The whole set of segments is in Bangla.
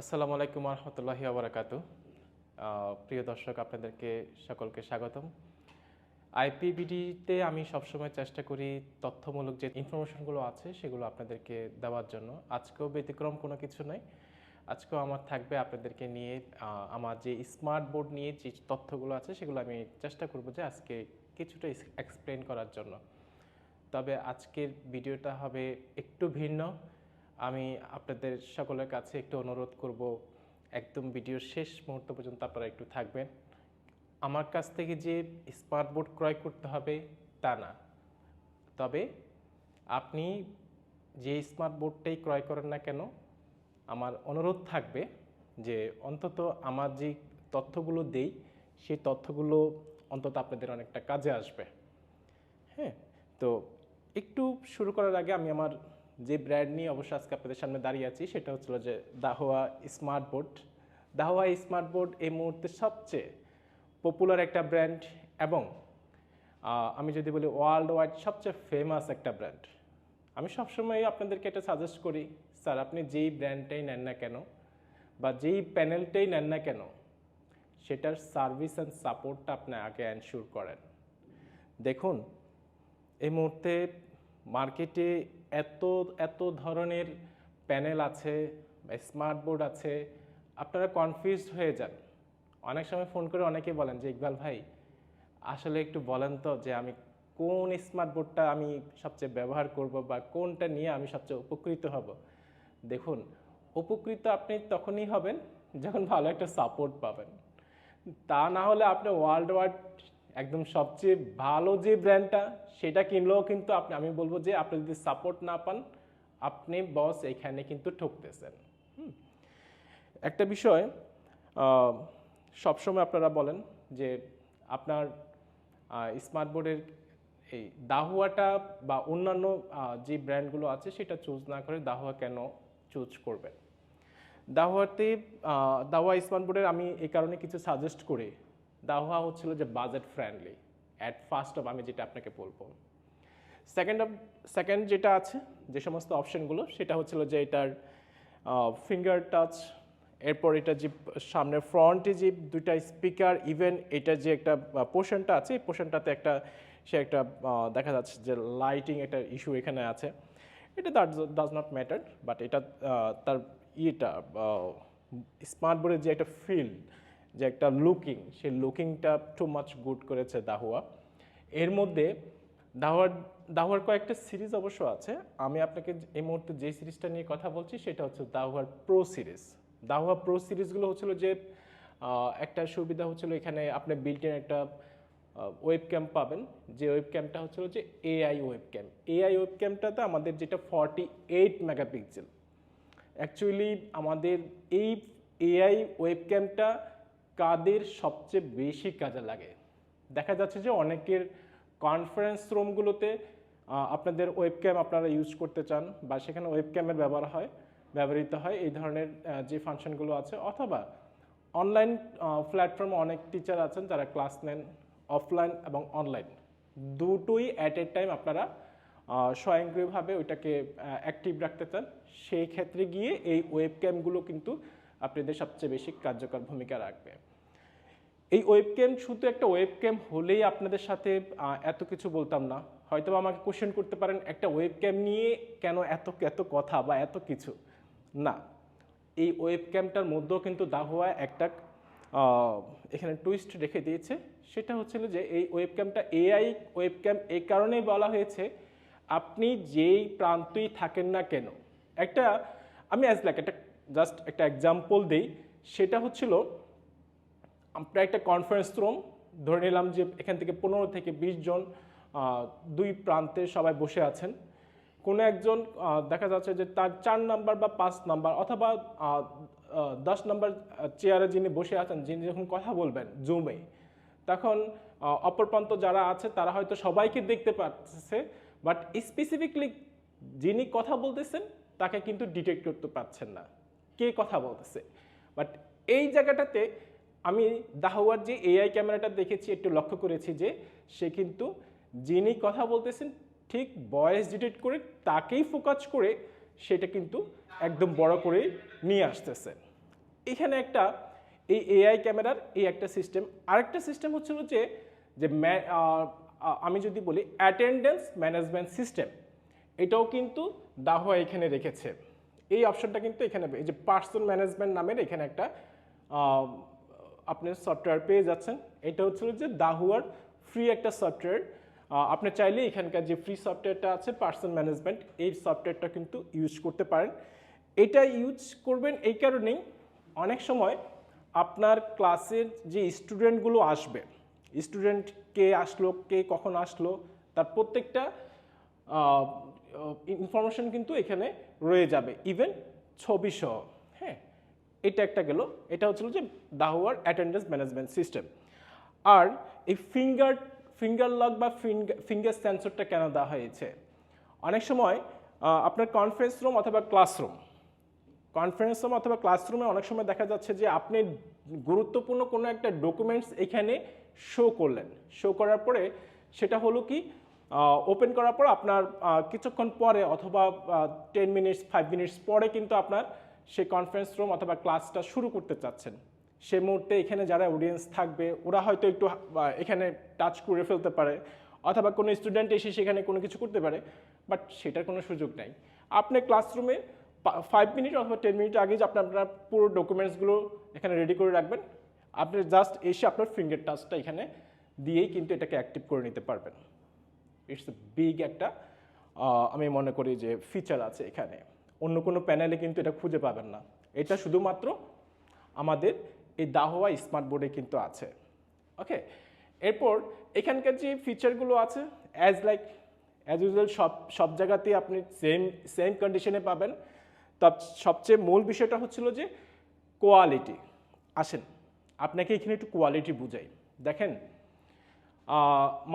আসসালামু আলাইকুম রহমতুল্লাহি আবরাকাতু প্রিয় দর্শক, আপনাদেরকে সকলকে স্বাগতম। আইপিবিডিতে আমি সবসময় চেষ্টা করি তথ্যমূলক যে ইনফরমেশনগুলো আছে সেগুলো আপনাদেরকে দেওয়ার জন্য। আজকেও ব্যতিক্রম কোনো কিছু নয়। আজকেও আমার থাকবে আপনাদেরকে নিয়ে আমার যে স্মার্ট বোর্ড নিয়ে যে তথ্যগুলো আছে সেগুলো আমি চেষ্টা করব যে আজকে কিছুটা এক্সপ্লেন করার জন্য। তবে আজকের ভিডিওটা হবে একটু ভিন্ন। আমি আপনাদের সকলের কাছে একটু অনুরোধ করব, একদম ভিডিওর শেষ মুহূর্ত পর্যন্ত আপনারা একটু থাকবেন। আমার কাছ থেকে যে স্মার্ট বোর্ড ক্রয় করতে হবে, তা না। তবে আপনি যে স্মার্ট বোর্ডটাই ক্রয় করেন না কেন, আমার অনুরোধ থাকবে যে অন্তত আমার যে তথ্যগুলো দেই, সেই তথ্যগুলো অন্তত আপনাদের অনেকটা কাজে আসবে। হ্যাঁ তো একটু শুরু করার আগে আমি আমার যে ব্র্যান্ড নিয়ে অবশ্য আজকে আপনাদের সামনে দাঁড়িয়ে আছি, সেটা হচ্ছিল যে Dahua smart board Dahua smart board এই মুহূর্তে সবচেয়ে পপুলার একটা ব্র্যান্ড এবং আমি যদি বলি ওয়ার্ল্ড ওয়াইড সবচেয়ে ফেমাস একটা ব্র্যান্ড আমি সবসময় আপনাদেরকে এটা সাজেস্ট করি, স্যার, আপনি যেই ব্র্যান্ডটাই নেন না কেন বা যেই প্যানেলটাই নেন না কেন, সেটার সার্ভিস অ্যান্ড সাপোর্টটা আপনি আগে এনশিওর করেন। দেখুন, এই মুহূর্তে মার্কেটে এত এত ধরনের প্যানেল আছে স্মার্ট বোর্ড আছে, আপনারা কনফিউজড হয়ে যান। অনেক সময় ফোন করে অনেকে বলেন যে, ইকবাল ভাই, আসলে একটু বলেন তো যে, আমি কোন স্মার্ট বোর্ডটা আমি সবচেয়ে ব্যবহার করব, বা কোনটা নিয়ে আমি সবচেয়ে উপকৃত হব? দেখুন, উপকৃত আপনি তখনই হবেন যখন ভালো একটা সাপোর্ট পাবেন। তা না হলে আপনি ওয়ার্ল্ড ওয়াইড একদম সবচেয়ে ভালো যে ব্র্যান্ডটা সেটা কিনলেও কিন্তু আপনি, আমি বলব যে আপনি যদি সাপোর্ট না পান, আপনি বস এখানে কিন্তু ঠকতেছেন। একটা বিষয় সবসময় আপনারা বলেন যে আপনার স্মার্ট বোর্ডের এই দাহুয়াটা বা অন্যান্য যে ব্র্যান্ডগুলো আছে, সেটা চুজ না করে দাহুয়া কেন চুজ করবেন? দাহুয়াতে দাহুয়া স্মার্ট বোর্ডের আমি এই কারণে কিছু সাজেস্ট করি। দাহুয়া হচ্ছিল যে budget friendly at first of আমি যেটা আপনাকে বলব। সেকেন্ড অফ সেকেন্ড যেটা আছে, যে সমস্ত অপশনগুলো সেটা হচ্ছিল যে এটার ফিঙ্গার টাচ এরপর এটা যে সামনের ফ্রন্টে যে দুইটা স্পিকার ইভেন এটা যে একটা পোর্শনটা আছে, এই পোর্শনটাতে একটা, সে একটা দেখা যাচ্ছে যে লাইটিং একটা ইস্যু এখানে আছে। এটা that does not matter but এটা তার ইয়েটা স্মার্ট বোর্ডের যে একটা ফিল যে একটা লুকিং সেই লুকিংটা টু মাচ গুড করেছে দাহুয়া এর মধ্যে দাওয়ার দাওয়ার কয়েকটা সিরিজ অবশ্য আছে। আমি আপনাকে এই মুহূর্তে যে সিরিজটা নিয়ে কথা বলছি, সেটা হচ্ছে দাওয়ার প্রো সিরিজ দাওয়া প্রো সিরিজগুলো হচ্ছিল যে একটা সুবিধা হচ্ছিল এখানে আপনি বিল্ট ইন একটা ওয়েব ক্যাম পাবেন। যে ওয়েব ক্যামটা হচ্ছিল যে AI web cam AI web ক্যামটাতে আমাদের যেটা ফর্টি এইট মেগাপিক্সেল অ্যাকচুয়ালি আমাদের এই এআই ওয়েব ক্যামটা কাদের সবচেয়ে বেশি কাজে লাগে? দেখা যাচ্ছে যে অনেকের কনফারেন্স রুমগুলোতে আপনাদের ওয়েব ক্যাম আপনারা ইউজ করতে চান বা সেখানে ওয়েব ক্যামের ব্যবহার হয়, ব্যবহৃত হয়, এই ধরনের যে ফাংশনগুলো আছে। অথবা অনলাইন প্ল্যাটফর্মে অনেক টিচার আছেন যারা ক্লাস নেন অফলাইন এবং অনলাইন দুটোই অ্যাট এ টাইম আপনারা স্বয়ংক্রিয়ভাবে ওইটাকে অ্যাক্টিভ রাখতে চান। সেই ক্ষেত্রে গিয়ে এই ওয়েব ক্যামগুলো কিন্তু আপনাদের সবচেয়ে বেশি কার্যকর ভূমিকা রাখবে। এই ওয়েবক্যাম শুধু একটা ওয়েব ওয়েবক্যাম হলেই আপনাদের সাথে এত কিছু বলতাম না। হয়তো আমাকে কোশ্চেন করতে পারেন, একটা ওয়েব ওয়েবক্যাম নিয়ে কেন এত এত কথা বা এত কিছু? না। এই ওয়েব ওয়েবক্যামটার মধ্যেও কিন্তু দাহুয়া একটা এখানে টুইস্ট রেখে দিয়েছে। সেটা হচ্ছিল যে এই ওয়েব ওয়েবক্যামটা এআই ওয়েব ওয়েবক্যাম এই কারণেই বলা হয়েছে, আপনি যেই প্রান্তই থাকেন না কেন। একটা, আমি অ্যাজ লাইক একটা জাস্ট একটা এক্সাম্পল দিই। সেটা হচ্ছিল আমরা একটা কনফারেন্স রুম ধরে নিলাম যে এখান থেকে পনেরো থেকে বিশ জন দুই প্রান্তে সবাই বসে আছেন। কোনো একজন দেখা যাচ্ছে যে তার চার নাম্বার বা পাঁচ নাম্বার অথবা দশ নাম্বার চেয়ারে যিনি বসে আছেন, যিনি যখন কথা বলবেন জুমে তখন অপর প্রান্ত যারা আছে তারা হয়তো সবাইকে দেখতে পাচ্ছে বাট স্পেসিফিকলি যিনি কথা বলতেছেন তাকে কিন্তু ডিটেক্ট করতে পারছেন না। কে কথা বলতেছে? বাট এই জায়গাটাতে আমি দাহওয়ার যে এআই ক্যামেরাটা দেখেছি, একটু লক্ষ্য করেছি যে সে কিন্তু যিনি কথা বলতেছেন, ঠিক ভয়েস ডিটেক্ট করে তাকেই ফোকাস করে সেটা কিন্তু একদম বড় করে নিয়ে আসতেছে। এখানে একটা, এই এআই ক্যামেরার এই একটা সিস্টেম আরেকটা সিস্টেম হচ্ছে যে যে আমি যদি বলি অ্যাটেন্ডেন্স ম্যানেজমেন্ট সিস্টেম এটাও কিন্তু দাহোয়া এখানে রেখেছে। এই অপশনটা কিন্তু এখানে, এই যে পার্সন ম্যানেজমেন্ট নামের এখানে একটা আপনি সফটওয়্যার পেয়ে যাচ্ছেন। এটা হচ্ছে যে দাহুয়ার ফ্রি একটা সফটওয়্যার আপনি চাইলে এখানকার যে ফ্রি সফটওয়্যারটা আছে পার্সন ম্যানেজমেন্ট এই সফটওয়্যারটা কিন্তু ইউজ করতে পারেন। এটা ইউজ করবেন এই কারণেই অনেক সময় আপনার ক্লাসের যে স্টুডেন্টগুলো আসবে স্টুডেন্ট কে আসলো, কে কখন আসলো, তার প্রত্যেকটা ইনফরমেশন কিন্তু এখানে রয়ে যাবে। ইভেন ছবি সহ। এটা একটা গেল, এটা হচ্ছিল যে দাহুয়ার অ্যাটেন্ডেন্স ম্যানেজমেন্ট সিস্টেম আর এই ফিঙ্গার ফিঙ্গার লক বা ফিঙ্গার সেন্সরটা কেন দেওয়া হয়েছে? অনেক সময় আপনার কনফারেন্স রুম অথবা ক্লাসরুম কনফারেন্স রুম অথবা ক্লাসরুমে অনেক সময় দেখা যাচ্ছে যে আপনি গুরুত্বপূর্ণ কোনো একটা ডকুমেন্টস এখানে শো করলেন। শো করার পরে সেটা হলো কি ওপেন করার পর আপনার কিছুক্ষণ পরে অথবা টেন মিনিটস ফাইভ মিনিটস পরে কিন্তু আপনার সেই কনফারেন্স রুম অথবা ক্লাসটা শুরু করতে চাচ্ছেন। সে মুহূর্তে এখানে যারা অডিয়েন্স থাকবে, ওরা হয়তো একটু এখানে টাচ করে ফেলতে পারে, অথবা কোনো স্টুডেন্ট এসে সেখানে কোনো কিছু করতে পারে বাট সেটার কোনো সুযোগ নাই। আপনি ক্লাসরুমে ফাইভ মিনিট অথবা টেন মিনিট আগে যে আপনি আপনার পুরো ডকুমেন্টসগুলো এখানে রেডি করে রাখবেন, আপনি জাস্ট এসে আপনার ফিঙ্গার টাচটা এখানে দিয়েই কিন্তু এটাকে অ্যাক্টিভ করে নিতে পারবেন। ইটস বিগ একটা আমি মনে করি যে ফিচার আছে এখানে। অন্য কোনো প্যানেলে কিন্তু এটা খুঁজে পাবেন না। এটা শুধুমাত্র আমাদের এই দাহোয়া স্মার্ট বোর্ডে কিন্তু আছে। ওকে এরপর এখানকার যে ফিচারগুলো আছে অ্যাজ লাইক অ্যাজ ইউজুয়াল সব সব জায়গাতেই আপনি সেম সেম কন্ডিশনে পাবেন। তব সবচেয়ে মূল বিষয়টা হচ্ছিল যে কোয়ালিটি আসেন, আপনাকে এখানে একটু কোয়ালিটি বুঝাই। দেখেন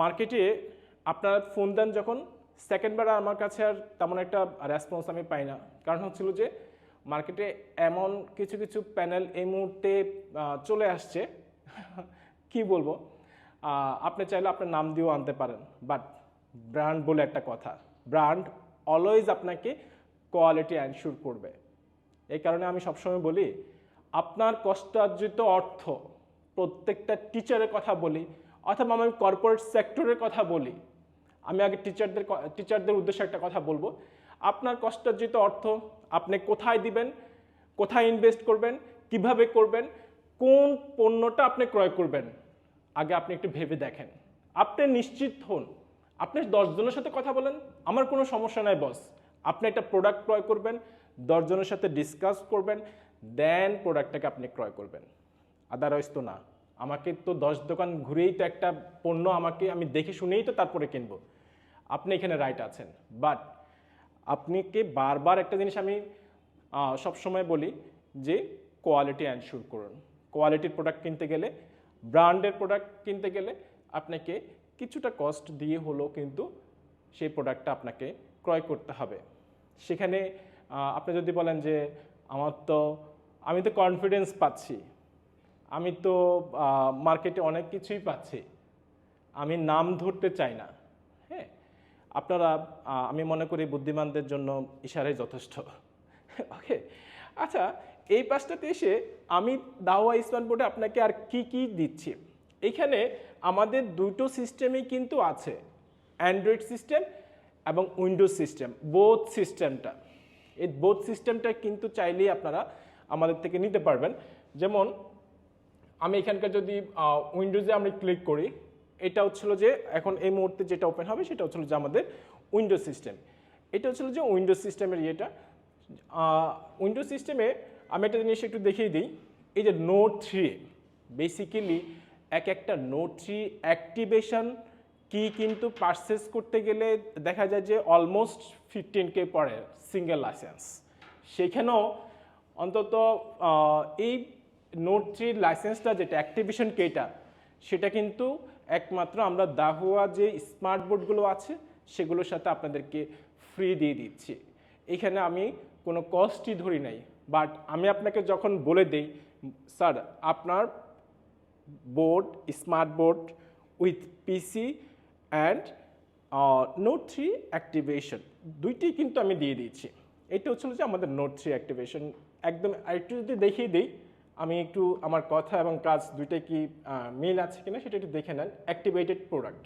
মার্কেটে আপনার ফোন দেন যখন সেকেন্ডবার আমার কাছে আর তেমন একটা রেসপন্স আমি পাই না। কারণ হচ্ছিল যে মার্কেটে এমন কিছু কিছু প্যানেল এই মুহূর্তে চলে আসছে। কি বলব? আপনি চাইলে আপনার নাম দিয়েও আনতে পারেন। বাট ব্র্যান্ড বলে একটা কথা। ব্র্যান্ড অলওয়েজ আপনাকে কোয়ালিটি অ্যানশিওর করবে। এই কারণে আমি সবসময় বলি, আপনার কষ্টার্জিত অর্থ প্রত্যেকটা টিচারের কথা বলি, অথবা আমি কর্পোরেট সেক্টরের কথা বলি আমি আগে টিচারদের টিচারদের উদ্দেশ্যে একটা কথা বলব। আপনার কষ্টার্জিত অর্থ আপনি কোথায় দিবেন, কোথায় ইনভেস্ট করবেন, কীভাবে করবেন, কোন পণ্যটা আপনি ক্রয় করবেন, আগে আপনি একটু ভেবে দেখেন। আপনি নিশ্চিত হন। আপনি দশজনের সাথে কথা বলেন, আমার কোনো সমস্যা নাই বস আপনি একটা প্রোডাক্ট ক্রয় করবেন দশজনের সাথে ডিসকাস করবেন দেন প্রোডাক্টটাকে আপনি ক্রয় করবেন। আদারওয়াইজ তো না। আমাকে তো দশ দোকান ঘুরেই তো একটা পণ্য আমাকে আমি দেখে শুনেই তো তারপরে কিনবো। আপনি এখানে রাইট আছেন। বাট আপনাকে বারবার একটা জিনিস আমি সব সময় বলি যে কোয়ালিটি অ্যানশিওর করুন। কোয়ালিটির প্রোডাক্ট কিনতে গেলে ব্র্যান্ডের প্রোডাক্ট কিনতে গেলে আপনাকে কিছুটা কস্ট দিয়ে হলেও কিন্তু সেই প্রোডাক্টটা আপনাকে ক্রয় করতে হবে। সেখানে আপনি যদি বলেন যে আমার তো, আমি তো কনফিডেন্স পাচ্ছি। আমি তো মার্কেটে অনেক কিছুই পাচ্ছি। আমি নাম ধরতে চাই না। আপনারা আমি মনে করি বুদ্ধিমানদের জন্য ইশারাই যথেষ্ট। ওকে? আচ্ছা এই পাশটাতে এসে আমি দাওয়া স্মার্ট বোর্ডে আপনাকে আর কি কি দিচ্ছি? এখানে আমাদের দুটো সিস্টেমই কিন্তু আছে। অ্যান্ড্রয়েড সিস্টেম এবং উইন্ডোজ সিস্টেম বোথ সিস্টেমটা এই বোথ সিস্টেমটা কিন্তু চাইলেই আপনারা আমাদের থেকে নিতে পারবেন। যেমন, আমি এখানকার যদি উইন্ডোজে আমি ক্লিক করি এটা হচ্ছিল যে এখন এই মুহূর্তে যেটা ওপেন হবে সেটা হচ্ছিল যে আমাদের উইন্ডোজ সিস্টেম এটা হচ্ছিল যে উইন্ডোজ সিস্টেমের ইয়েটা। উইন্ডোজ সিস্টেমে আমি একটা জিনিস একটু দেখিয়ে দিই। এই যে নোট থ্রি বেসিক্যালি এক একটা নোট থ্রি অ্যাক্টিভেশন কি কিন্তু পারচেস করতে গেলে দেখা যায় যে অলমোস্ট ফিফটিন কে পড়ে সিঙ্গেল লাইসেন্স সেখানেও অন্তত এই নোট থ্রির লাইসেন্সটা যেটা অ্যাক্টিভেশন কেটা সেটা কিন্তু একমাত্র আমরা দাহুয়া যে স্মার্ট বোর্ডগুলো আছে, সেগুলোর সাথে আপনাদেরকে ফ্রি দিয়ে দিচ্ছি। এখানে আমি কোনো কস্টই ধরি নাই বাট আমি আপনাকে যখন বলে দিই, স্যার, আপনার board smart board with PC and note three activation দুইটি কিন্তু আমি দিয়ে দিয়েছি। এটা হচ্ছিল যে আমাদের নোট থ্রি অ্যাক্টিভেশন একদম আরেকটু যদি দেখিয়ে দিই আমি একটু আমার কথা এবং কাজ দুইটাই কি মিল আছে কিনা সেটা একটু দেখে নেন। অ্যাক্টিভেটেড প্রোডাক্ট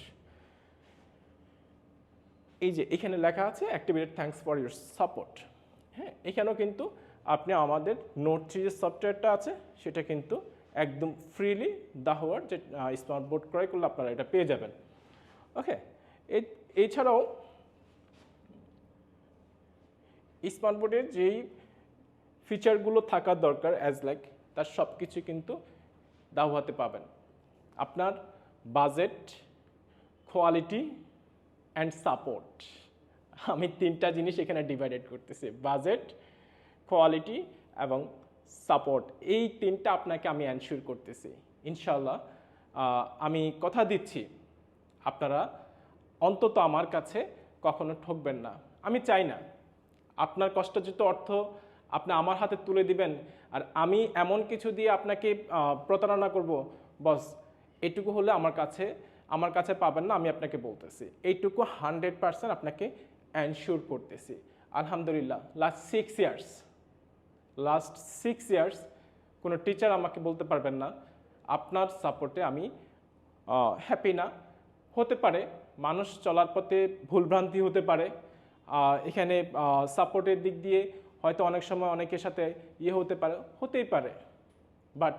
এই যে এখানে লেখা আছে activated thanks for your support হ্যাঁ এখানেও কিন্তু আপনি আমাদের নোট থ্রি যে সফটওয়্যারটা আছে, সেটা কিন্তু একদম ফ্রিলি দাহোয়ার যে স্মার্ট বোর্ড ক্রয় করলে আপনারা এটা পেয়ে যাবেন। ওকে এছাড়াও স্মার্ট বোর্ডের যেই ফিচারগুলো থাকার দরকার অ্যাজ লাইক তার সব কিছু কিন্তু দাওয়াতে পাবেন। আপনার বাজেট কোয়ালিটি অ্যান্ড সাপোর্ট আমি তিনটা জিনিস এখানে ডিভাইডেড করতেছি। বাজেট কোয়ালিটি এবং সাপোর্ট এই তিনটা আপনাকে আমি অ্যানশিওর করতেছি। ইনশাল্লাহ আমি কথা দিচ্ছি। আপনারা অন্তত আমার কাছে কখনো ঠকবেন না। আমি চাই না। আপনার কষ্টার্জিত অর্থ আপনি আমার হাতে তুলে দিবেন, আর আমি এমন কিছু দিয়ে আপনাকে প্রতারণা করব। বস এইটুকু হলে আমার কাছে আমার কাছে পাবেন না, আমি আপনাকে বলতেছি। এইটুকু হান্ড্রেড পার্সেন্ট আপনাকে অ্যানশিওর করতেছি। আলহামদুলিল্লাহ last six years last six years কোনো টিচার আমাকে বলতে পারবেন না, আপনার সাপোর্টে আমি হ্যাপি না। হতে পারে, মানুষ চলার পথে ভুলভ্রান্তি হতে পারে এখানে সাপোর্টের দিক দিয়ে হয়তো অনেক সময় অনেকের সাথে ইয়ে হতে পারে, হতেই পারে। বাট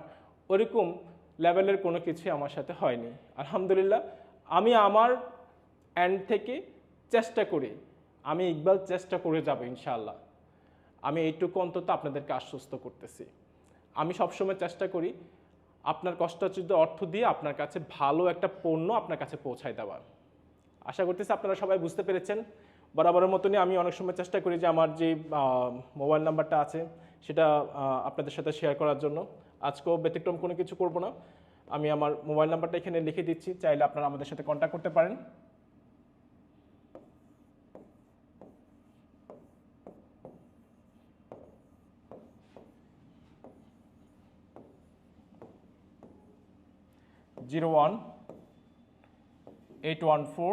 ওরকম লেভেলের কোনো কিছু আমার সাথে হয়নি। আলহামদুলিল্লাহ, আমি আমার অ্যান্ড থেকে চেষ্টা করি। আমি ইকবাল চেষ্টা করে যাব ইনশাআল্লাহ। আমি এইটুকু অন্তত আপনাদেরকে আশ্বস্ত করতেছি। আমি সবসময় চেষ্টা করি আপনার কষ্টার্জিত অর্থ দিয়ে আপনার কাছে ভালো একটা পণ্য আপনার কাছে পৌঁছায় দেওয়ার। আশা করতেছি আপনারা সবাই বুঝতে পেরেছেন। বরাবরের মতনই আমি অনেক সময় চেষ্টা করি যে আমার যে মোবাইল নাম্বারটা আছে, সেটা আপনাদের সাথে শেয়ার করার জন্য। আজকেও ব্যতিক্রম কোনো কিছু করব না। আমি আমার মোবাইল নাম্বারটা এখানে লিখে দিচ্ছি। চাইলে আপনারা আমাদের সাথে কন্ট্যাক্ট করতে পারেন। Zero one, eight one four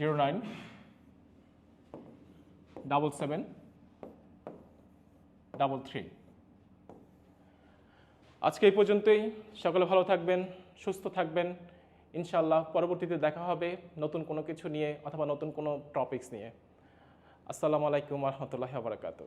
zero nine double seven double three আজকে এই পর্যন্তই। সকলে ভালো থাকবেন, সুস্থ থাকবেন। ইনশাল্লাহ পরবর্তীতে দেখা হবে নতুন কোনো কিছু নিয়ে অথবা নতুন কোনো টপিকস নিয়ে। আসসালামু আলাইকুম রহমতুল্লাহ বারাকাতু